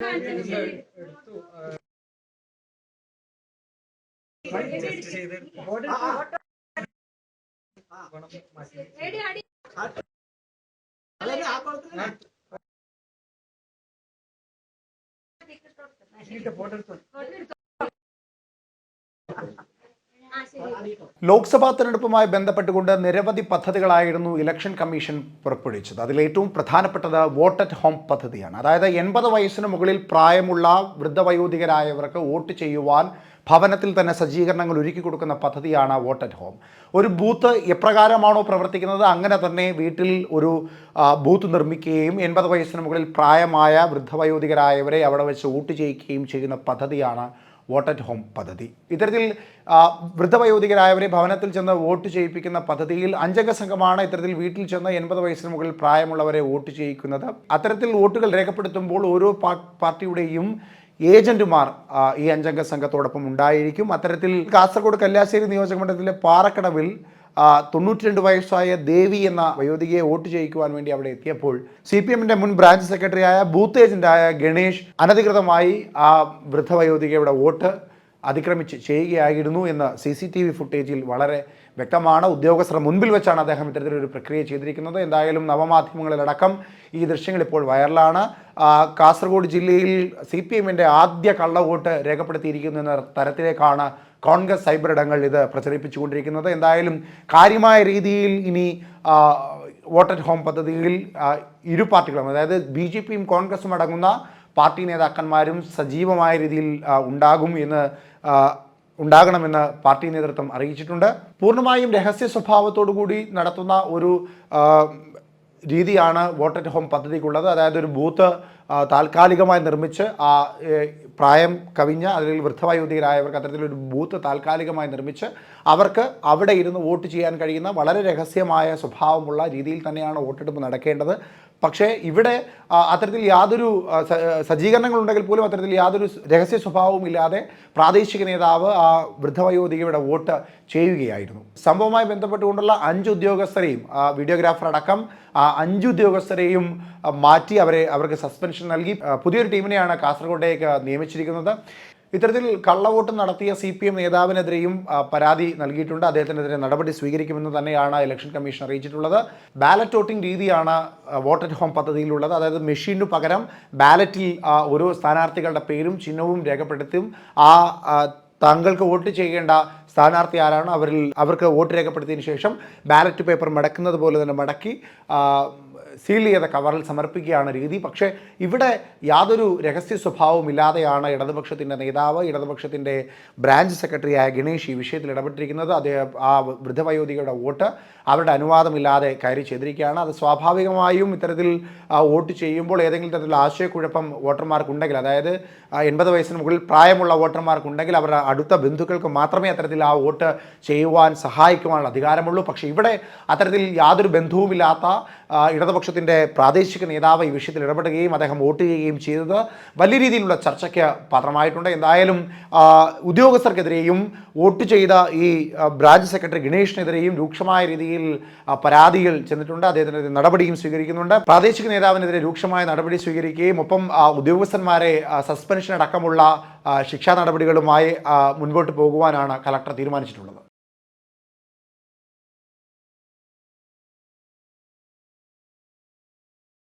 എടുത്തു ലോക്സഭാ തെരഞ്ഞെടുപ്പുമായി ബന്ധപ്പെട്ടുകൊണ്ട് നിരവധി പദ്ധതികളായിരുന്നു ഇലക്ഷൻ കമ്മീഷൻ പുറപ്പെടുവിച്ചത്. അതിലേറ്റവും പ്രധാനപ്പെട്ടത് വോട്ട് അറ്റ് ഹോം പദ്ധതിയാണ്. അതായത് എൺപത് വയസ്സിന് മുകളിൽ പ്രായമുള്ള വൃദ്ധവയോധികരായവർക്ക് വോട്ട് ചെയ്യുവാൻ ഭവനത്തിൽ തന്നെ സജ്ജീകരണങ്ങൾ ഒരുക്കി കൊടുക്കുന്ന പദ്ധതിയാണ് വോട്ട് അറ്റ് ഹോം. ഒരു ബൂത്ത് എപ്രകാരമാണോ പ്രവർത്തിക്കുന്നത്? അങ്ങനെ തന്നെ വീട്ടിൽ ഒരു ബൂത്ത് നിർമ്മിക്കുകയും എൺപത് വയസ്സിന് മുകളിൽ പ്രായമായ വൃദ്ധവയോധികരായവരെ അവിടെ വെച്ച് വോട്ട് ചെയ്യിക്കുകയും ചെയ്യുന്ന പദ്ധതിയാണ് വോട്ട് അറ്റ് ഹോം പദ്ധതി. ഇത്തരത്തിൽ വൃദ്ധവയോധികരായവരെ ഭവനത്തിൽ ചെന്ന് വോട്ട് ചെയ്യിപ്പിക്കുന്ന പദ്ധതിയിൽ അഞ്ചംഗ സംഘമാണ് ഇത്തരത്തിൽ വീട്ടിൽ ചെന്ന് എൺപത് വയസ്സിന് മുകളിൽ പ്രായമുള്ളവരെ വോട്ട് ചെയ്യിക്കുന്നത്. അത്തരത്തിൽ വോട്ടുകൾ രേഖപ്പെടുത്തുമ്പോൾ ഓരോ പാർട്ടിയുടെയും ഏജന്റുമാർ ഈ അഞ്ചംഗ സംഘത്തോടൊപ്പം ഉണ്ടായിരിക്കും. അത്തരത്തിൽ കാസർഗോഡ് കല്യാശ്ശേരി നിയോജകമണ്ഡലത്തിലെ പാറക്കടവിൽ ആ, തൊണ്ണൂറ്റി രണ്ട് വയസ്സായ ദേവി എന്ന വയോധികയെ വോട്ട് ചെയ്യിക്കുവാൻ വേണ്ടി അവിടെ എത്തിയപ്പോൾ സി പി എമ്മിന്റെ മുൻ ബ്രാഞ്ച് സെക്രട്ടറിയായ ബൂത്ത് ഏജന്റായ ഗണേഷ് അനധികൃതമായി ആ വൃദ്ധ വൃദ്ധവയോധികയുടെ വോട്ട് അതിക്രമിച്ച് ചെയ്യുകയായിരുന്നു എന്ന് സി സി ടി വി ഫുട്ടേജിൽ വളരെ വ്യക്തമാണ്. ഉദ്യോഗസ്ഥർ മുൻപിൽ വെച്ചാണ് അദ്ദേഹം ഇത്തരത്തിലൊരു പ്രക്രിയ ചെയ്തിരിക്കുന്നത്. എന്തായാലും നവമാധ്യമങ്ങളിലടക്കം ഈ ദൃശ്യങ്ങൾ ഇപ്പോൾ വൈറലാണ്. കാസർഗോഡ് ജില്ലയിൽ സി പി എമ്മിന്റെ ആദ്യ കള്ളവോട്ട് രേഖപ്പെടുത്തിയിരിക്കുന്നു എന്ന തരത്തിലേക്കാണ് കോൺഗ്രസ് സൈബർ ഇടങ്ങൾ ഇത് പ്രചരിപ്പിച്ചുകൊണ്ടിരിക്കുന്നത്. എന്തായാലും കാര്യമായ രീതിയിൽ ഇനി വോട്ട് അറ്റ് ഹോം പദ്ധതിയിൽ ഇരു പാർട്ടികളും അതായത് ബി കോൺഗ്രസും അടങ്ങുന്ന പാർട്ടി നേതാക്കന്മാരും സജീവമായ രീതിയിൽ ഉണ്ടാകും എന്ന് ഉണ്ടാകണമെന്ന് പാർട്ടി നേതൃത്വം അറിയിച്ചിട്ടുണ്ട്. പൂർണമായും രഹസ്യ സ്വഭാവത്തോടു കൂടി നടത്തുന്ന ഒരു രീതിയാണ് വോട്ട് അറ്റ് ഹോം പദ്ധതിക്കുള്ളത്. അതായത് ഒരു ബൂത്ത് താൽക്കാലികമായി നിർമ്മിച്ച് ആ പ്രായം കവിഞ്ഞ അല്ലെങ്കിൽ വൃദ്ധവയോധികരായവർക്ക് അത്തരത്തിലൊരു ബൂത്ത് താൽക്കാലികമായി നിർമ്മിച്ച് അവർക്ക് അവിടെ ഇരുന്ന് വോട്ട് ചെയ്യാൻ കഴിയുന്ന വളരെ രഹസ്യമായ സ്വഭാവമുള്ള രീതിയിൽ തന്നെയാണ് വോട്ടെടുപ്പ് നടക്കേണ്ടത്. പക്ഷേ ഇവിടെ അത്തരത്തിൽ യാതൊരു സജ്ജീകരണങ്ങൾ ഉണ്ടെങ്കിൽ പോലും അത്തരത്തിൽ യാതൊരു രഹസ്യ സ്വഭാവവും ഇല്ലാതെ പ്രാദേശിക നേതാവ് ആ വൃദ്ധവയോധികയുടെ വോട്ട് ചെയ്യുകയായിരുന്നു. സംഭവവുമായി ബന്ധപ്പെട്ടുകൊണ്ടുള്ള അഞ്ച് ഉദ്യോഗസ്ഥരെയും വീഡിയോഗ്രാഫർ അടക്കം അഞ്ച് ഉദ്യോഗസ്ഥരെയും മാറ്റി അവരെ അവർക്ക് സസ്പെൻഷൻ നൽകി. പുതിയൊരു ടീമിനെയാണ് കാസർഗോഡേക്ക് നിയമിച്ചിരിക്കുന്നത്. ഇത്തരത്തിൽ കള്ളവോട്ട് നടത്തിയ സി പി എം നേതാവിനെതിരെയും പരാതി നൽകിയിട്ടുണ്ട്. അദ്ദേഹത്തിനെതിരെ നടപടി സ്വീകരിക്കുമെന്ന് തന്നെയാണ് ഇലക്ഷൻ കമ്മീഷൻ അറിയിച്ചിട്ടുള്ളത്. ബാലറ്റ് വോട്ടിംഗ് രീതിയാണ് വോട്ട് അറ്റ് ഹോം പദ്ധതിയിലുള്ളത്. അതായത് മെഷീനു പകരം ബാലറ്റിൽ ഓരോ സ്ഥാനാർത്ഥികളുടെ പേരും ചിഹ്നവും രേഖപ്പെടുത്തും. ആ താങ്കൾക്ക് വോട്ട് ചെയ്യേണ്ട സ്ഥാനാർത്ഥി ആരാണ് അവരിൽ അവർക്ക് വോട്ട് രേഖപ്പെടുത്തിയതിന് ശേഷം ബാലറ്റ് പേപ്പർ മടക്കുന്നത് പോലെ തന്നെ മടക്കി സീൽ ചെയ്ത കവറിൽ സമർപ്പിക്കുകയാണ് രീതി. പക്ഷേ ഇവിടെ യാതൊരു രഹസ്യ സ്വഭാവവും ഇല്ലാതെയാണ് ഇടതുപക്ഷത്തിന്റെ നേതാവ് ഇടതുപക്ഷത്തിന്റെ ബ്രാഞ്ച് സെക്രട്ടറിയായ ഗണേഷ് ഈ വിഷയത്തിൽ ഇടപെട്ടിരിക്കുന്നത്. അദ്ദേഹം ആ വൃദ്ധവയോധികയുടെ വോട്ട് അവരുടെ അനുവാദമില്ലാതെ കയറി ചെയ്തിരിക്കുകയാണ് അത് സ്വാഭാവികമായും ഇത്തരത്തിൽ വോട്ട് ചെയ്യുമ്പോൾ ഏതെങ്കിലും തരത്തിലുള്ള ആശയക്കുഴപ്പം വോട്ടർമാർക്കുണ്ടെങ്കിൽ അതായത് എൺപത് വയസ്സിന് മുകളിൽ പ്രായമുള്ള വോട്ടർമാർക്കുണ്ടെങ്കിൽ അവരുടെ അടുത്ത ബന്ധുക്കൾക്ക് മാത്രമേ അത്തരത്തിൽ ആ വോട്ട് ചെയ്യുവാൻ സഹായിക്കുവാനുള്ള അധികാരമുള്ളൂ. പക്ഷേ ഇവിടെ അത്തരത്തിൽ യാതൊരു ബന്ധവുമില്ലാത്ത ഇടതുപക്ഷത്തിന്റെ പ്രാദേശിക നേതാവ് ഈ വിഷയത്തിൽ ഇടപെടുകയും അദ്ദേഹം വോട്ട് ചെയ്യുകയും ചെയ്തത് വലിയ രീതിയിലുള്ള ചർച്ചയ്ക്ക് പാത്രമായിട്ടുണ്ട്. എന്തായാലും ഉദ്യോഗസ്ഥർക്കെതിരെയും വോട്ട് ചെയ്ത ഈ ബ്രാഞ്ച് സെക്രട്ടറി ഗണേഷിനെതിരെയും രൂക്ഷമായ രീതിയിൽ പരാതികൾ ചെന്നിട്ടുണ്ട്. അദ്ദേഹത്തിനെതിരെ നടപടിയും സ്വീകരിക്കുന്നുണ്ട്. പ്രാദേശിക നേതാവിനെതിരെ രൂക്ഷമായ നടപടി സ്വീകരിക്കുകയും ഒപ്പം ഉദ്യോഗസ്ഥന്മാരെ സസ്പെൻഷൻ അടക്കമുള്ള ശിക്ഷാ നടപടികളുമായി മുൻപോട്ട് പോകുവാനാണ് കലക്ടർ തീരുമാനിച്ചിട്ടുള്ളത്.